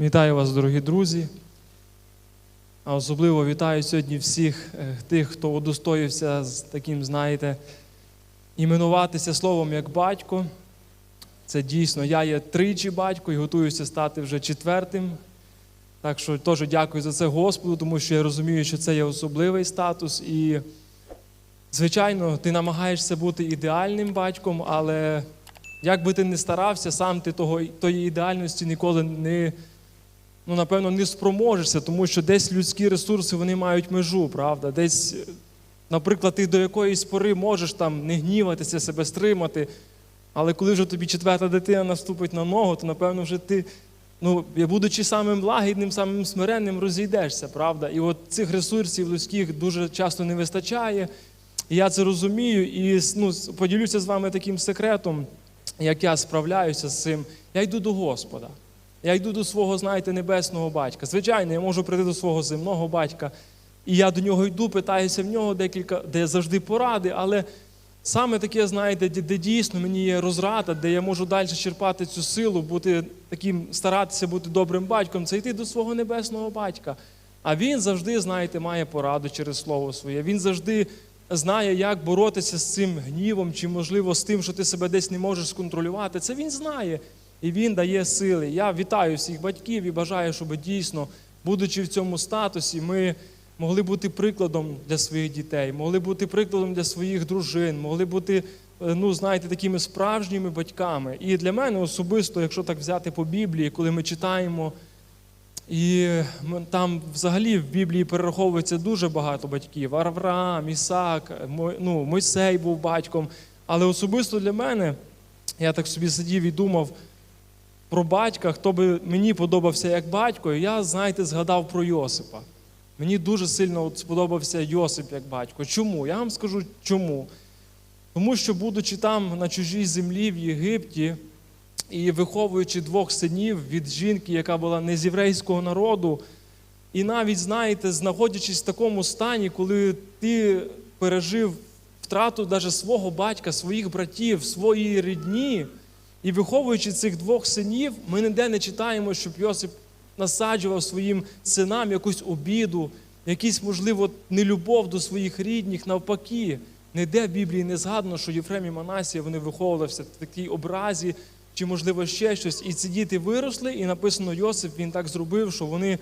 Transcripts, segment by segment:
Вітаю вас, дорогі друзі. А особливо вітаю сьогодні всіх е, тих, хто удостоївся з таким, знаєте, іменуватися словом як батько. Це дійсно, я є тричі батько і готуюся стати вже четвертим. Так що теж дякую за це Господу, тому що я розумію, що це є особливий статус. І, звичайно, ти намагаєшся бути ідеальним батьком, але як би ти не старався, сам ти того, тої ідеальності ніколи не, ну, напевно, не спроможешся, тому що десь людські ресурси вони мають межу, правда? Десь, наприклад, ти до якоїсь пори можеш там не гніватися, себе стримати. Але коли вже тобі четверта дитина наступить на ногу, то напевно вже ти, ну, будучи самим лагідним, самим смиренним, розійдешся, правда? І от цих ресурсів людських дуже часто не вистачає. І я це розумію, і ну, поділюся з вами таким секретом, як я справляюся з цим. Я йду до Господа. Я йду до свого, знаєте, небесного батька. Звичайно, я можу прийти до свого земного батька, і я до нього йду, питаюся в нього декілька, де завжди поради, але саме таке, знаєте, де, де дійсно мені є розрада, де я можу далі черпати цю силу, бути таким, старатися бути добрим батьком, це йти до свого небесного батька. А він завжди, знаєте, має пораду через слово своє. Він завжди знає, як боротися з цим гнівом, чи, можливо, з тим, що ти себе десь не можеш сконтролювати. Це він знає. І він дає сили. Я вітаю всіх батьків і бажаю, щоб дійсно, будучи в цьому статусі, ми могли бути прикладом для своїх дітей, могли бути прикладом для своїх дружин, могли бути, е, ну, знаєте, такими справжніми батьками. І для мене особисто, якщо так взяти по Біблії, коли ми читаємо, і там взагалі в Біблії перераховується дуже багато батьків: Авраам, Ісаак, ну, Мойсей був батьком. Але особисто для мене, я так собі сидів і думав про батька, хто би мені подобався як батько, і я, знаєте, згадав про Йосипа. Мені дуже сильно от сподобався Йосип як батько. Чому? Я вам скажу чому. Тому що, будучи там на чужій землі в Єгипті і виховуючи двох синів від жінки, яка була не з єврейського народу, і навіть, знаєте, знаходячись в такому стані, коли ти пережив втрату даже свого батька, своїх братів, своєї рідні, і виховуючи цих двох синів, ми ніде не читаємо, щоб Йосип насаджував своїм синам якусь обіду, якусь, можливо, нелюбов до своїх рідних, навпаки. Ніде в Біблії не згадано, що Єфрем і Манасія вони виховувалися в такій образі, чи, можливо, ще щось. І ці діти виросли, і написано Йосип, він так зробив, що вони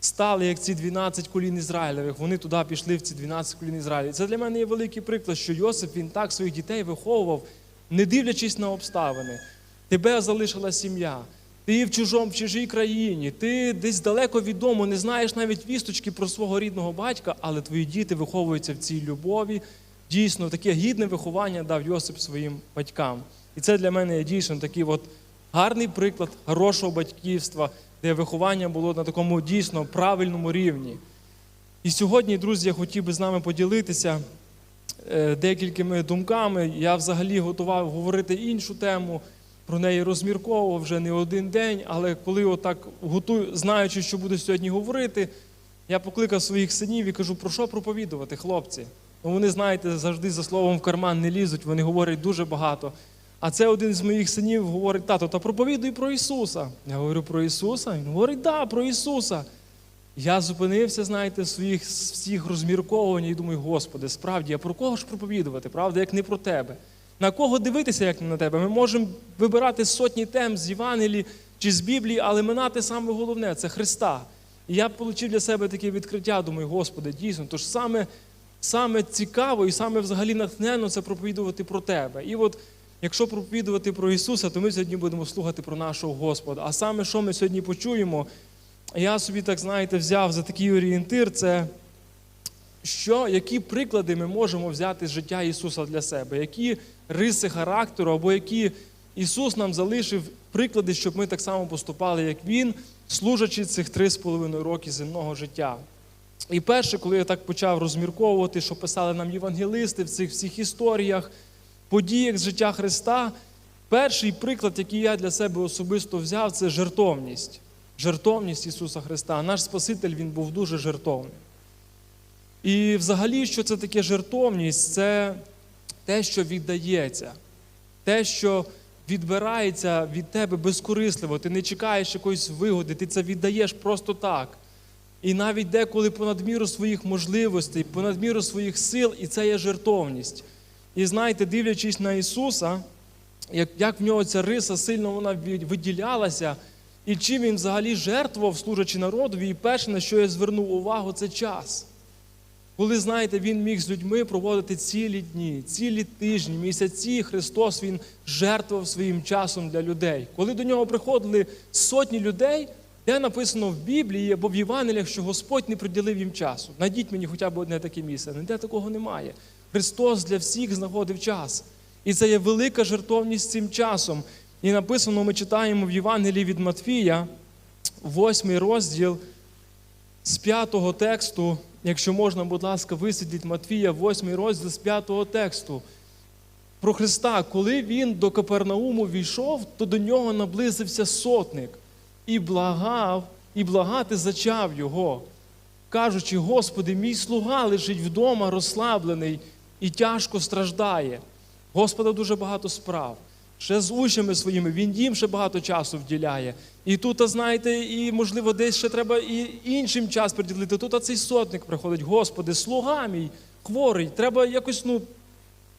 стали як ці 12 колін Ізраїлевих. Вони туди пішли в ці 12 колін Ізраїлів. Це для мене є великий приклад, що Йосип він так своїх дітей виховував, не дивлячись на обставини. Тебе залишила сім'я. Ти в чужому в чужій країні, ти десь далеко від дому, не знаєш навіть вісточки про свого рідного батька, але твої діти виховуються в цій любові. Дійсно, таке гідне виховання дав Йосип своїм батькам. І це для мене є дійсно такий от гарний приклад хорошого батьківства, де виховання було на такому дійсно правильному рівні. І сьогодні, друзі, я хотів би з нами поділитися декількими думками. Я взагалі готував говорити іншу тему, про неї розмірковував вже не один день, але коли отак готую, знаючи, що буду сьогодні говорити, я покликав своїх синів і кажу, про що проповідувати, хлопці. Ну, вони, знаєте, завжди за словом в карман не лізуть, вони говорять дуже багато. А це один з моїх синів говорить, тато, та проповідуй про Ісуса. Я говорю про Ісуса. Він говорить, да, про Ісуса. Я зупинився, знаєте, своїх всіх розмірковувань і думаю, Господи, справді, а про кого ж проповідувати, правда, як не про тебе? На кого дивитися, як не на тебе? Ми можемо вибирати сотні тем з Євангелії чи з Біблії, але минати саме головне це Христа. І я отримав для себе таке відкриття, думаю, Господи, дійсно, тож саме, саме цікаво і саме взагалі натхненно це проповідувати про тебе. І от якщо проповідувати про Ісуса, то ми сьогодні будемо слухати про нашого Господа. А саме, що ми сьогодні почуємо, я собі, так знаєте, взяв за такий орієнтир, це що, які приклади ми можемо взяти з життя Ісуса для себе, які риси характеру, або які Ісус нам залишив приклади, щоб ми так само поступали, як Він, служачи цих три з половиною роки земного життя. І перше, коли я так почав розмірковувати, що писали нам євангелисти в цих всіх історіях, подіях з життя Христа, перший приклад, який я для себе особисто взяв, це жертовність. Жертовність Ісуса Христа. Наш Спаситель Він був дуже жертовним. І взагалі, що це таке жертовність? Це те, що віддається, те, що відбирається від тебе безкорисливо, ти не чекаєш якоїсь вигоди, ти це віддаєш просто так. І навіть деколи понад міру своїх можливостей, понад міру своїх сил, і це є жертовність. І знаєте, дивлячись на Ісуса, як, як в нього ця риса сильно вона виділялася, і чим він взагалі жертвував, служачи народові, і перше, на що я звернув увагу, це час. Коли, знаєте, він міг з людьми проводити цілі дні, цілі тижні, місяці, Христос Він жертвував своїм часом для людей. Коли до нього приходили сотні людей, де написано в Біблії або в Євангеліях, що Господь не приділив їм часу. Найдіть мені хоча б одне таке місце. Ніде такого немає. Христос для всіх знаходив час. І це є велика жертовність цим часом. І написано, ми читаємо в Євангелії від Матфія, восьмий розділ з п'ятого тексту, якщо можна, будь ласка, висидіть Матвія, восьмий розділ з п'ятого тексту. Про Христа, коли він до Капернауму війшов, то до нього наблизився сотник і благав, і благати зачав його, кажучи: Господи, мій слуга лежить вдома, розслаблений і тяжко страждає. Господа дуже багато справ. Ще з учнями своїми, він їм ще багато часу вділяє. І тут, знаєте, і можливо, десь ще треба і іншим час приділити. Тут цей сотник приходить, Господи, слуга мій, хворий, треба якось, ну,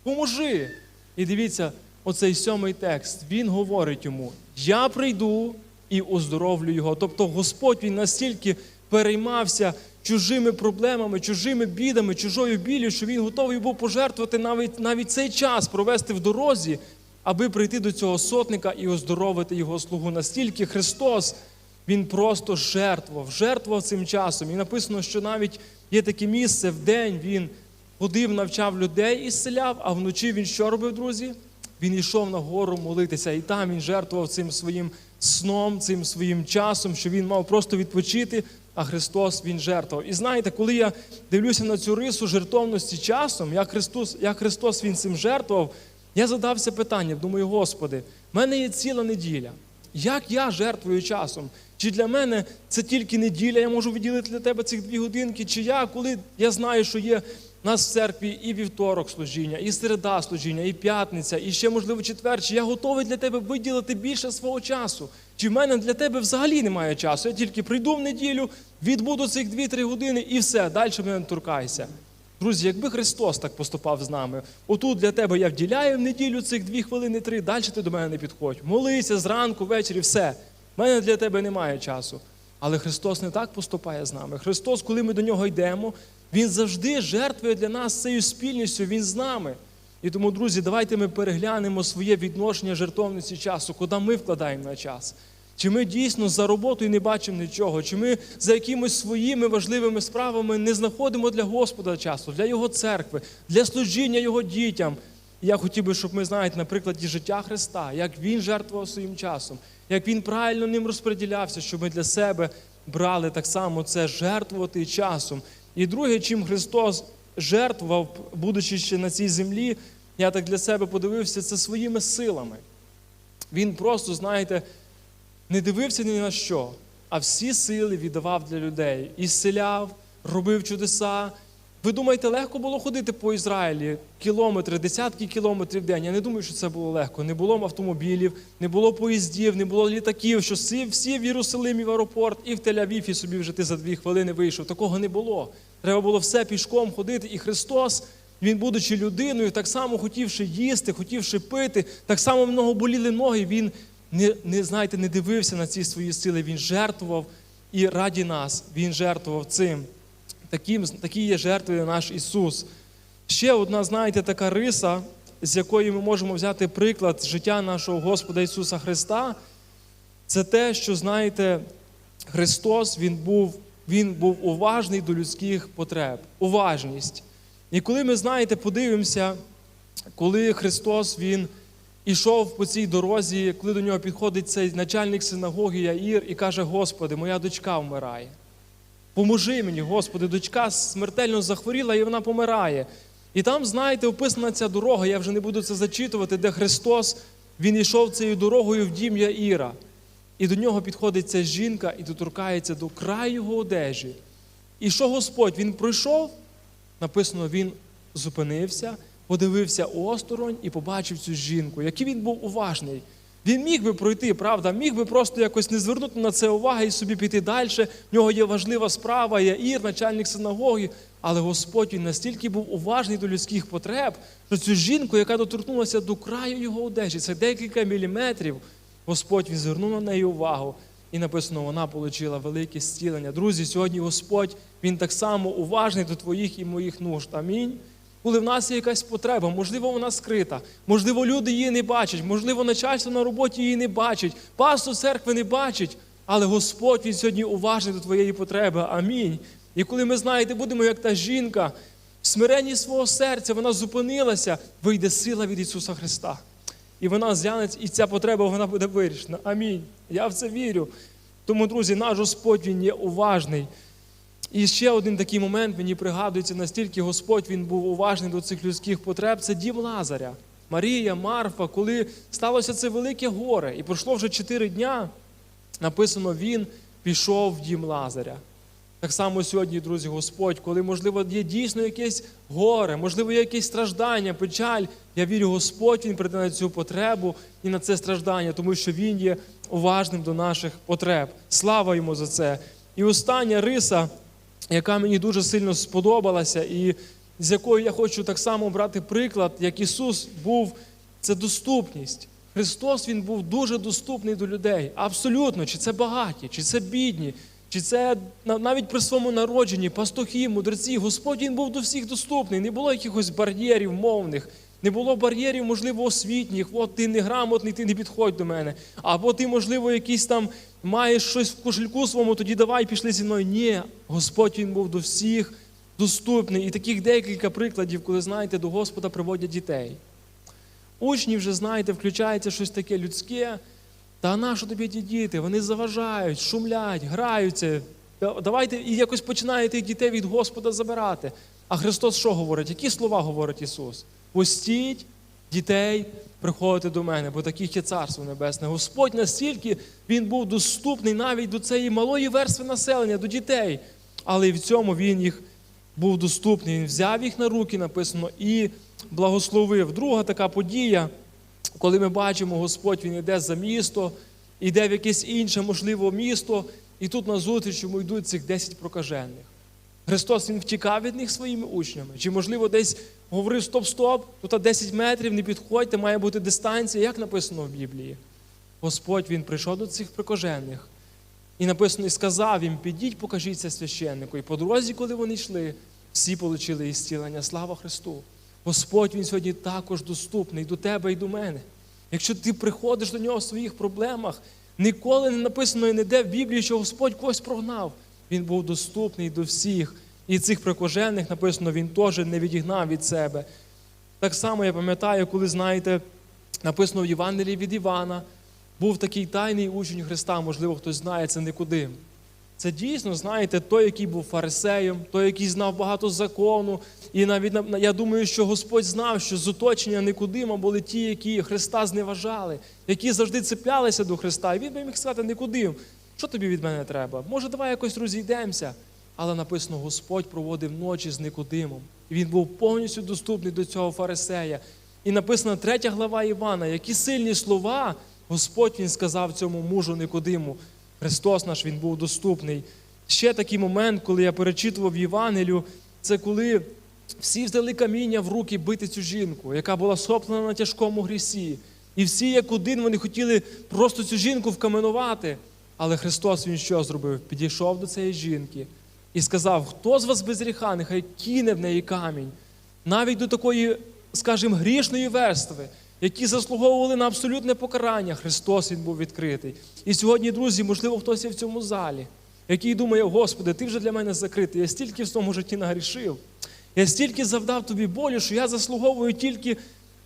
поможи. І дивіться, оцей сьомий текст, він говорить йому: Я прийду і оздоровлю його. Тобто Господь він настільки переймався чужими проблемами, чужими бідами, чужою біллю, що він готовий був пожертвувати навіть, навіть цей час провести в дорозі, аби прийти до цього сотника і оздоровити його слугу. Настільки Христос він просто жертвував, жертвував цим часом. І написано, що навіть є таке місце в день він ходив, навчав людей і зціляв, а вночі він що робив, друзі? Він йшов на гору молитися, і там він жертвував цим своїм сном, цим своїм часом, що він мав просто відпочити, а Христос Він жертвував. І знаєте, коли я дивлюся на цю рису жертовності часом, як Христос, як Христос Він цим жертвував, я задався питанням, думаю, Господи, в мене є ціла неділя. Як я жертвую часом? Чи для мене це тільки неділя, я можу виділити для тебе цих дві годинки? Чи я, коли я знаю, що є у нас в церкві і вівторок служіння, і середа служіння, і п'ятниця, і ще, можливо, четвер, чи я готовий для тебе виділити більше свого часу? Чи в мене для тебе взагалі немає часу? Я тільки прийду в неділю, відбуду цих 2-3 години і все, далі мене не торкайся. Друзі, якби Христос так поступав з нами, отут для тебе я вділяю в неділю цих дві хвилини, три, далі ти до мене не підходь. Молися зранку, ввечері, все. У мене для тебе немає часу. Але Христос не так поступає з нами. Христос, коли ми до нього йдемо, Він завжди жертвує для нас цією спільністю, Він з нами. І тому, друзі, давайте ми переглянемо своє відношення жертовності часу, куди ми вкладаємо на час. Чи ми дійсно за роботою не бачимо нічого, чи ми за якимись своїми важливими справами не знаходимо для Господа часу, для Його церкви, для служіння Його дітям. І я хотів би, щоб ми знаєте, на прикладі життя Христа, як Він жертвував своїм часом, як Він правильно ним розподілявся, щоб ми для себе брали так само це жертвувати часом. І друге, чим Христос жертвував, будучи ще на цій землі, я так для себе подивився, це своїми силами. Він просто, знаєте, не дивився ні на що, а всі сили віддавав для людей. І зціляв, робив чудеса. Ви думаєте, легко було ходити по Ізраїлі кілометри, десятки кілометрів в день? Я не думаю, що це було легко. Не було автомобілів, не було поїздів, не було літаків, що всі, всі в Єрусалимі в аеропорт і в Тель-Авів, і собі вже ти за дві хвилини вийшов. Такого не було. Треба було все пішком ходити. І Христос, Він, будучи людиною, так само хотівши їсти, хотівши пити, так само в нього боліли ноги. Він не, не знаєте, не дивився на ці свої сили. Він жертвував і раді нас Він жертвував цим. Таким, такий є жертвою наш Ісус. Ще одна, знаєте, така риса, з якої ми можемо взяти приклад життя нашого Господа Ісуса Христа, це те, що, знаєте, Христос Він був, Він був уважний до людських потреб. Уважність. І коли ми, знаєте, подивимося, коли Христос Він ішов по цій дорозі, коли до нього підходить цей начальник синагоги Яїр і каже: Господи, моя дочка вмирає. Поможи мені, Господи, дочка смертельно захворіла і вона помирає. І там, знаєте, описана ця дорога, я вже не буду це зачитувати, де Христос Він йшов цією дорогою в дім Яїра. І до нього підходить ця жінка і доторкається до краю його одежі. І що Господь? Він пройшов, написано, він зупинився, подивився осторонь і побачив цю жінку, який він був уважний. Він міг би пройти, правда, міг би просто якось не звернути на це уваги і собі піти далі. В нього є важлива справа, є Ір, начальник синагоги. Але Господь він настільки був уважний до людських потреб, що цю жінку, яка доторкнулася до краю його одежі, це декілька міліметрів, Господь він звернув на неї увагу. І написано, вона отримала велике зцілення. Друзі, сьогодні Господь Він так само уважний до твоїх і моїх нужд. Амінь. Коли в нас є якась потреба, можливо, вона скрита, можливо, люди її не бачать, можливо, начальство на роботі її не бачить, пастор церкви не бачить, але Господь Він сьогодні уважний до твоєї потреби. Амінь. І коли ми, знаєте, будемо як та жінка, в смиренні свого серця вона зупинилася, вийде сила від Ісуса Христа. І вона зглянеться, і ця потреба вона буде вирішена. Амінь. Я в це вірю. Тому, друзі, наш Господь Він є уважний. І ще один такий момент мені пригадується, настільки Господь він був уважний до цих людських потреб. Це дім Лазаря, Марія, Марфа, коли сталося це велике горе, і пройшло вже чотири дня, написано, він пішов в дім Лазаря. Так само сьогодні, друзі, Господь, коли, можливо, є дійсно якесь горе, можливо, є якесь страждання, печаль. Я вірю, Господь Він прийде на цю потребу і на це страждання, тому що Він є уважним до наших потреб. Слава йому за це. І остання риса, яка мені дуже сильно сподобалася, і з якою я хочу так само брати приклад, як Ісус був, це доступність. Христос Він був дуже доступний до людей. Абсолютно, чи це багаті, чи це бідні, чи це навіть при своєму народженні, пастухи, мудреці, Господь Він був до всіх доступний. Не було якихось бар'єрів мовних, не було бар'єрів, можливо, освітніх. От ти неграмотний, ти не підходь до мене. Або ти, можливо, якийсь там маєш щось в кошельку своєму, тоді давай пішли зі мною. Ні, Господь Він був до всіх доступний. І таких декілька прикладів, коли знаєте, до Господа приводять дітей. Учні вже, знаєте, включається щось таке людське. Та на що тобі ті діти? Вони заважають, шумлять, граються. Давайте і якось починаєте тих дітей від Господа забирати. А Христос що говорить? Які слова говорить Ісус? Пустіть дітей приходити до мене, бо таких є царство небесне. Господь настільки Він був доступний навіть до цієї малої верстви населення, до дітей. Але і в цьому Він їх був доступний. Він взяв їх на руки, написано, і благословив. Друга така подія, коли ми бачимо, Господь Він йде за місто, йде в якесь інше, можливо, місто, і тут назустріч йому йдуть цих 10 прокажених. Христос Він втікав від них своїми учнями. Чи, можливо, десь говорив стоп-стоп, тут 10 метрів, не підходьте, має бути дистанція, як написано в Біблії. Господь Він прийшов до цих прикожених. І написано, і сказав їм, підіть, покажіться священнику. І по дорозі, коли вони йшли, всі отримали ісцілення. Слава Христу! Господь Він сьогодні також доступний до тебе і до мене. Якщо ти приходиш до нього в своїх проблемах, ніколи не написано і не де в Біблії, що Господь когось прогнав. Він був доступний до всіх. І цих прикожених написано, він теж не відігнав від себе. Так само я пам'ятаю, коли, знаєте, написано в Євангелії від Івана, був такий тайний учень Христа, можливо, хтось знає, це Никодим. Це дійсно, знаєте, той, який був фарисеєм, той, який знав багато закону. І навіть я думаю, що Господь знав, що з оточення Никодима були ті, які Христа зневажали, які завжди цеплялися до Христа. І він би міг сказати, Никодим, що тобі від мене треба? Може, давай якось розійдемося. Але написано, Господь проводив ночі з Никодимом. І він був повністю доступний до цього фарисея. І написано третя глава Івана, які сильні слова Господь Він сказав цьому мужу Никодиму. Христос наш Він був доступний. Ще такий момент, коли я перечитував Євангелію, це коли всі взяли каміння в руки бити цю жінку, яка була схоплена на тяжкому грісі. І всі, як один, вони хотіли просто цю жінку вкаменувати. Але Христос Він що зробив? Підійшов до цієї жінки і сказав: хто з вас без гріха, нехай кине в неї камінь, навіть до такої, скажімо, грішної верстви, які заслуговували на абсолютне покарання. Христос Він був відкритий. І сьогодні, друзі, можливо, хтось є в цьому залі, який думає, Господи, ти вже для мене закритий, я стільки в своєму житті нагрішив. Я стільки завдав тобі болю, що я заслуговую тільки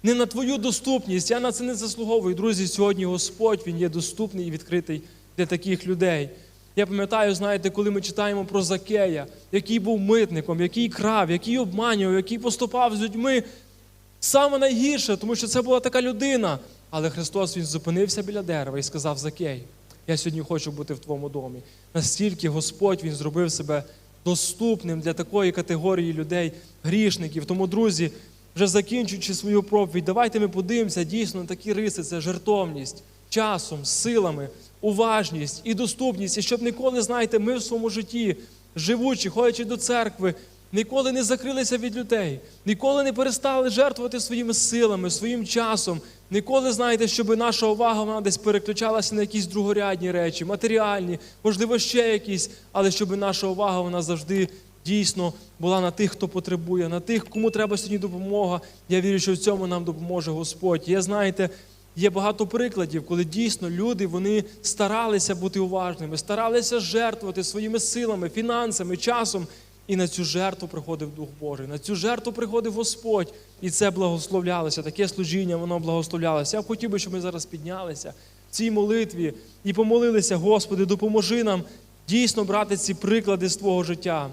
не на твою доступність, я на це не заслуговую. Друзі, сьогодні Господь Він є доступний і відкритий для таких людей. Я пам'ятаю, знаєте, коли ми читаємо про Закея, який був митником, який крав, який обманював, який поступав з людьми саме найгірше, тому що це була така людина. Але Христос Він зупинився біля дерева і сказав: Закей, я сьогодні хочу бути в твоєму домі. Настільки Господь Він зробив себе доступним для такої категорії людей, грішників. Тому, друзі, вже закінчуючи свою проповідь, давайте ми подивимося дійсно на такі риси, це жертовність. часом, силами, уважність і доступність, і щоб ніколи, знаєте, ми в своєму житті, живучи, ходячи до церкви, ніколи не закрилися від людей, ніколи не перестали жертвувати своїми силами, своїм часом. Ніколи, знаєте, щоб наша увага вона десь переключалася на якісь другорядні речі, матеріальні, можливо, ще якісь, але щоб наша увага вона завжди дійсно була на тих, хто потребує, на тих, кому треба сьогодні допомога. Я вірю, що в цьому нам допоможе Господь. Я знаєте, є багато прикладів, коли дійсно люди вони старалися бути уважними, старалися жертвувати своїми силами, фінансами, часом. І на цю жертву приходив Дух Божий, на цю жертву приходив Господь, і це благословлялося. Таке служіння, воно благословлялося. Я б хотів би, щоб ми зараз піднялися в цій молитві і помолилися, Господи, допоможи нам дійсно брати ці приклади з Твого життя.